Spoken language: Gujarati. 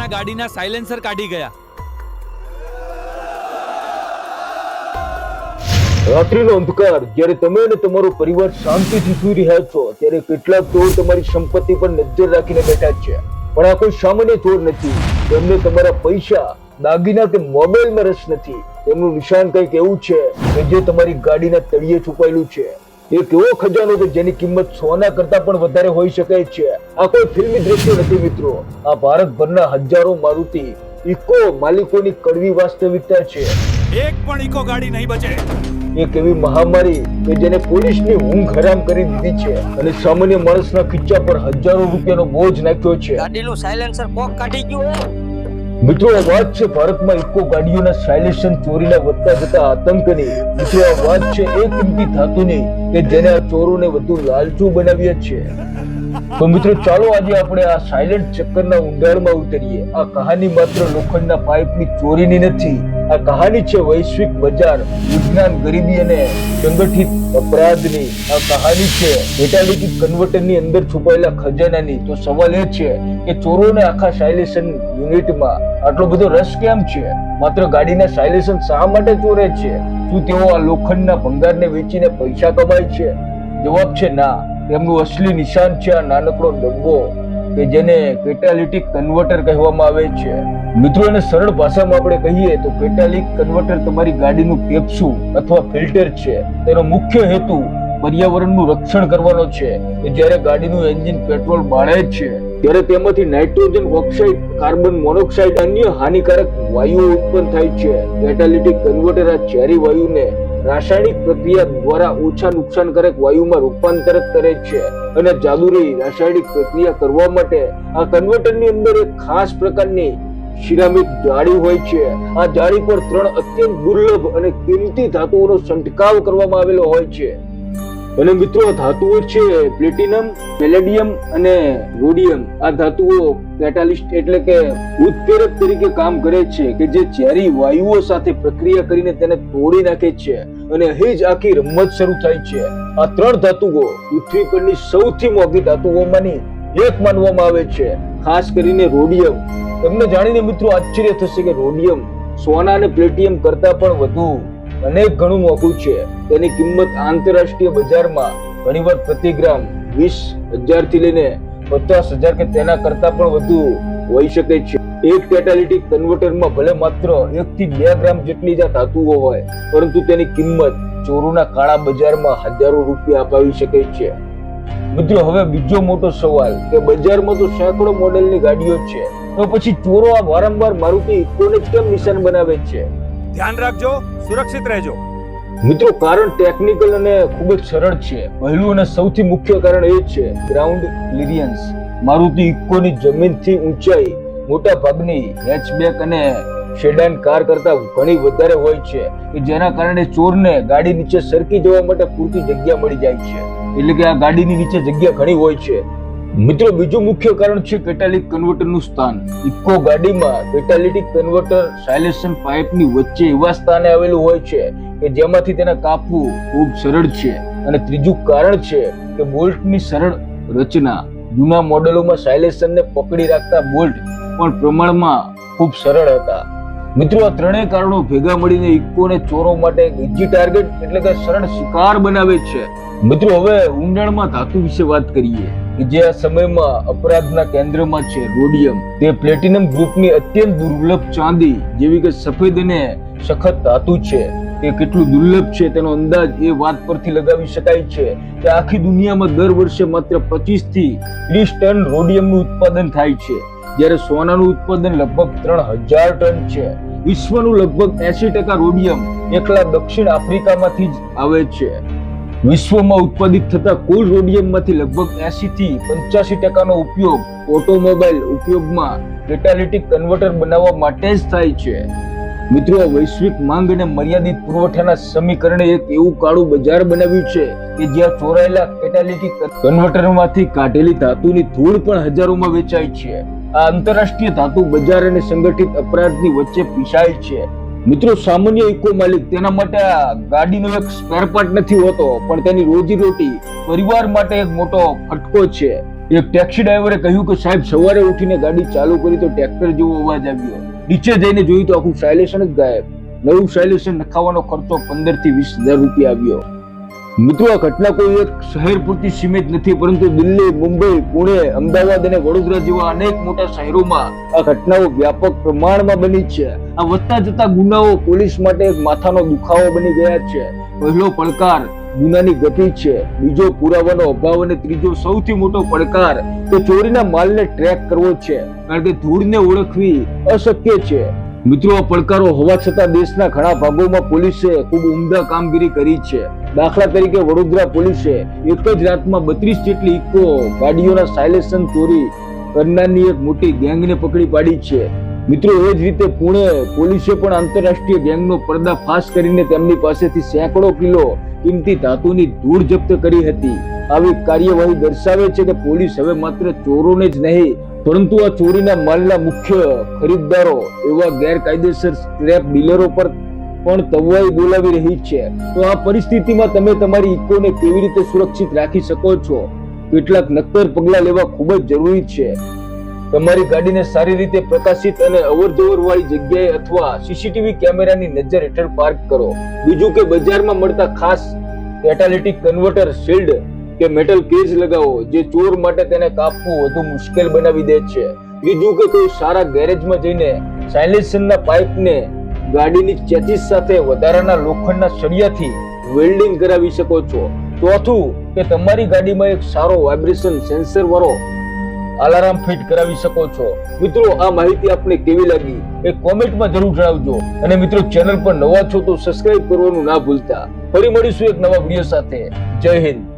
પોતાના ગાડીના સાયલેન્સર કાઢી ગયા. રાત્રિનો અંધકાર. જ્યારે તમે અને તમારો પરિવાર શાંતિથી સૂઈ રહ્યા છો, ત્યારે કેટલાક ચોર તમારી સંપત્તિ પર નજર રાખીને બેઠા છે. પણ આ કોઈ સામાન્ય ચોર નથી. તેમને તમારા પૈસા, દાગીના કે મોબાઈલમાં રસ નથી. તેમનું નિશાન કંઈક એવું છે કે જે તમારી ગાડીના તળિયે છુપાયેલું છે. એક એવો ખજાનો કે જેની કિંમત સોના કરતા પણ વધારે હોઈ શકે છે. આ કોઈ ફિલ્મી દ્રશ્ય નથી મિત્રો. આ ભારતભરના હજારો મારુતિ ઇકો માલિકોની કડવી વાસ્તવિકતા છે. એક પણ ઇકો ગાડી નહીં બચે. એક એવી મહામારી કે જેને પોલીસની ઊંઘ હરામ કરી દીધી છે અને સામાન્ય માણસના ખીચા પર હજારો રૂપિયાનો બોજ નાખ્યો છે. ગાડીનું સાયલેન્સર કોક કાઢી ગયું હે મિત્રો, આ વાત છે ભારતમાં ઇકો ગાડીઓના સાયલેન્સર ચોરીના વધતા જતા આતંકની. મિત્રો, આ વાત છે એ કિંમતી ધાતુની કે જેને આ ચોરોને વધુ લાલચુ બનાવ્યા છે. તો મિત્રો, ચાલો આજે આપણે આ સાયલન્ટ ચક્કરના ઊંડાણમાં ઉતરીએ. આ કહાની માત્ર લોખંડના પાઇપની ચોરીની નથી, આ કહાની છે વૈશ્વિક બજાર, વિજ્ઞાન ગરીબી અને સંગઠિત અપરાધની. આ કહાની છે મેટાલિટી કન્વર્ટરની અંદર છુપાયેલા ખજાનાની. તો સવાલ એ છે કે ચોરોને આખા સાયલેશન યુનિટમાં આટલો બધો રસ કેમ છે? માત્ર ગાડીના સાયલેશન શા માટે ચોરે છે? શું તેઓ આ લોખંડના ભંગારને વેચીને પૈસા કમાય છે? જવાબ છે ના. તેમનું અસલી નિશાન છે આ નાનકડો ડબ્બો કે જેને કેટાલિટિક કન્વર્ટર કહેવામાં આવે છે. મિત્રો, એને સરળ ભાષામાં આપણે કહીએ તો કેટાલિક કન્વર્ટર તમારી ગાડીનું પેપ્સુ અથવા ફિલ્ટર છે. તેનો મુખ્ય હેતુ પર્યાવરણનું રક્ષણ કરવાનો છે કે જ્યારે ગાડીનું એન્જિન પેટ્રોલ બાળે છે, ત્યારે તેમાંથી નાઇટ્રોજન ઓક્સાઇડ કાર્બન મોનોક્સાઇડ અન્ય હાનિકારક વાયુઓ ઉત્પન્ન થાય છે. કેટાલિટિક કન્વર્ટર આ ઝેરી વાયુને રાસાયણિક પ્રક્રિયા દ્વારા ઓછા નુકસાનકારક વાયુમાં રૂપાંતરિત કરે છે અને જાદુરી રાસાયણિક પ્રક્રિયા કરવા માટે આ કન્વર્ટરની અંદર એક ખાસ પ્રકારની સિરામિક જાળી હોય છે. આ જાળી પર ત્રણ અત્યંત દુર્લભ અને કિંમતી ધાતુઓનો છંટકાવ કરવામાં આવેલો હોય છે. અને મિત્રો ધાતુઓ છે પ્લેટિનમ, પેલેડિયમ અને રોડિયમ. આ ધાતુઓ કેટાલિસ્ટ એટલે કે ઉત્પ્રેરક તરીકે કામ કરે છે કે જે ઝેરી વાયુઓ સાથે પ્રક્રિયા કરીને તેને તોડી નાખે છે અને અહીં જ આખી રમત શરૂ થાય છે. આ ત્રણ ધાતુઓ પૃથ્વી પરની સૌથી મોંઘી ધાતુઓમાંની એક માનવામાં આવે છે. ખાસ કરીને રોડિયમ. તમને જાણીને મિત્રો આશ્ચર્ય થશે કે રોડિયમ સોના અને પ્લેટિયમ કરતા પણ વધુ અનેક ઘણું મોંઘું છે. તેની કિંમત આંતરરાષ્ટ્રીય બજારમાં ઘણીવાર પ્રતિ ગ્રામ વીસ હજારથી લઈને પચાસ હજાર કે તેના કરતા પણ વધુ હોઈ શકે છે. એક કેટાલિટિક કન્વર્ટરમાં ભલે માત્ર એક થી બે ગ્રામ જેટલી જ ધાતુઓ હોય, પરંતુ તેની કિંમત ચોરોના કાળા બજારમાં હજારો રૂપિયા અપાવી શકે છે. મિત્રો, હવે બીજો મોટો સવાલ કે બજારમાં તો સેંકડો મોડેલની ગાડીઓ છે. તો પછી ચોરો આ વારંવાર મારુતિ ઇકોને જ કેમ નિશાન બનાવે છે? ધ્યાન રાખજો, સુરક્ષિત રહેજો. મિત્રો, કારણ ટેકનિકલ અને ખૂબ જ સરળ છે. પહેલું અને સૌથી મુખ્ય કારણ એ છે ગ્રાઉન્ડ ક્લિયરન્સ મારુતિ ઇકોની જમીનથી ઊંચાઈ, મોટા ભાગની હેચબેક અને સેડાન કાર કરતા ઘણી વધારે હોય છે, કે જેના કારણે ચોરને ગાડી નીચે સરકી જવા માટે પૂરતી જગ્યા મળી જાય છે. એટલે કે આ ગાડીની નીચે જગ્યા ઘણી હોય છે. મિત્રો, બીજું મુખ્ય કારણ છે કેટાલિક કન્વર્ટરનું સ્થાન. ઇકો ગાડીમાં કેટાલિટિક કન્વર્ટર સાયલેશન પાઇપની વચ્ચે એવા સ્થાને આવેલું હોય છે કે જેમાંથી તેને કાપવું ખૂબ સરળ છે. અને ત્રીજું કારણ છે કે બોલ્ટની સરળ રચના. જૂના મોડેલોમાં સાયલેશનને પકડી રાખતા બોલ્ટ પણ પ્રમાણમાં ખૂબ સરળ હતા. મિત્રો, આ ત્રણેય કારણો ભેગા મળીને ઇકોને ચોરો માટે એક ટાર્ગેટ એટલે કે સરળ શિકાર બનાવે છે. મિત્રો, હવે ઊંડાણમાં ધાતુ વિશે વાત કરીએ. જે આ સમયમાં અપરાધના કેન્દ્રમાં છે રોડિયમ તે પ્લેટિનમ ગ્રુપની અત્યંત દુર્લભ ચાંદી જેવી કે સફેદ અને સખત ધાતુ છે, તે કેટલું દુર્લભ છે તેનો અંદાજ એ વાત પરથી લગાવી શકાય છે કે આખી દુનિયામાં દર વર્ષે માત્ર પચીસથી ત્રીસ ટન રોડિયમનું ઉત્પાદન થાય છે. જ્યારે સોનાનું ઉત્પાદન લગભગ ત્રણ હજાર ટન છે. વિશ્વનું લગભગ એસી ટકા રોડિયમ એકલા દક્ષિણ આફ્રિકામાંથી જ આવે છે. વિશ્વમાં ઉત્પાદિત થતા કુલ રોડિયમમાંથી લગભગ એસી થી પંચ્યાસી ટકાનો ઉપયોગ ઓટોમોબાઈલ ઉપયોગમાં કેટાલિટિક કન્વર્ટર બનાવવા માટે જ થાય છે. મિત્રો વૈશ્વિક માંગ અને મર્યાદિત પુરવઠાના સમીકરણે એક એવું કાળું બજાર બનાવ્યું છે કે જ્યાં ચોરાયેલા કેટાલિટિક કન્વર્ટરમાંથી કાઢેલી ધાતુની ધૂળ પણ હજારોમાં વેચાય છે. આ આંતરરાષ્ટ્રીય ધાતુ બજાર અને સંગઠિત અપરાધની વચ્ચે પીસાય છે. મિત્રો, સામાન્ય ઇકો માલિક તેના માટે ગાડીનો એક સ્પેર પાર્ટ નથી હોતો, પણ તેની રોજી રોટી પરિવાર માટે એક મોટો ફટકો છે. એક ટેક્સી ડ્રાઈવરે કહ્યું કે, સાહેબ, સવારે ઉઠીને ગાડી ચાલુ કરી તો ટ્રેક્ટર જેવો અવાજ આવ્યો. નીચે જઈને જોયું તો આખું સાયલેશન જ ગાયબ. નવું સાયલેશન નખાવાનો ખર્ચો પંદરથી વીસ હજાર રૂપિયા આવ્યો. મિત્રો, આ ઘટના કોઈ એક શહેર પૂરતી સીમિત નથી, પરંતુ દિલ્હી, મુંબઈ, પુણે, અમદાવાદ અને વડોદરા જેવા અનેક મોટા શહેરોમાં આ ઘટનાઓ વ્યાપક પ્રમાણમાં બની છે. આ વધતા જતા ગુનાઓ પોલીસ માટે એક માથાનો દુખાવો બની ગયા છે. પહેલો પડકાર ગુનાની ગતિ છે. બીજો પુરાવાનો અભાવ અને ત્રીજો સૌથી મોટો પડકાર તો ચોરીના માલને ટ્રેક કરવો છે. કારણ કે ધૂળને ઓળખવી અશક્ય છે. મિત્રો, પડકારો હોવા છતાં દેશના ઘણા ભાગોમાં પોલીસે ખૂબ ઉમદા કામગીરી કરી છે. દાખલા તરીકે, વડોદરા પોલીસે એક જ રાતમાં બત્રીસ જેટલી ઇકો ગાડીઓના સાયલેશન ચોરી કરનારની એક મોટી ગેંગને પકડી પાડી છે. મિત્રો, એ જ રીતે પુણે પોલીસે પણ આંતરરાષ્ટ્રીય ગેંગનો પર્દાફાશ કરીને તેમની પાસેથી સેંકડો કિલો કિંમતી ધાતુની ધૂળ જપ્ત કરી હતી. આવી કાર્યવાહી દર્શાવે છે કે પોલીસ હવે માત્ર ચોરોને જ નહીં પરંતુ આ ચોરીના માલના મુખ્ય ખરીદદારો એવા ગેરકાયદેસર સ્ક્રેપ ડીલરો પર પણ તવાઈ બોલાવી રહી છે. તો આ પરિસ્થિતિમાં તમે તમારી ઇકોને કેવી રીતે સુરક્ષિત રાખી શકો છો? કેટલાક નક્કર પગલાં લેવા ખૂબ જ જરૂરી છે. તમારી ગાડીને સારી રીતે પ્રકાશિત અને અવરજવર વાળી જગ્યાએ અથવા સીસીટીવી કેમેરાની નજર હેઠળ પાર્ક કરો. બીજું કે બજારમાં મળતા ખાસ કેટાલિટિક કન્વર્ટર શિલ્ડ કે મેટલ કેજ લગાવો, જે ચોર માટે તેને કાપવું વધુ મુશ્કેલ બનાવી દે છે. બીજું કે કોઈ સારા ગેરેજમાં જઈને સાઇલેશનના પાઇપને ગાડીની ચેચીસ સાથે વધારાના લોખંડના સળિયાથી વેલ્ડિંગ કરાવી શકો છો. ચોથું કે તમારી ગાડીમાં એક સારો વાઇબ્રેશન સેન્સર વાળો અલાર્મ ફિટ કરાવી શકો છો. મિત્રો, આ માહિતી આપને કેવી લાગી એ કોમેન્ટમાં જરૂર જણાવજો. અને મિત્રો, ચેનલ પર નવા છો તો સબસ્ક્રાઇબ કરવાનું ના ભૂલતા. ફરી મળીશું એક નવા વીડિયો સાથે. જય હિન્દ.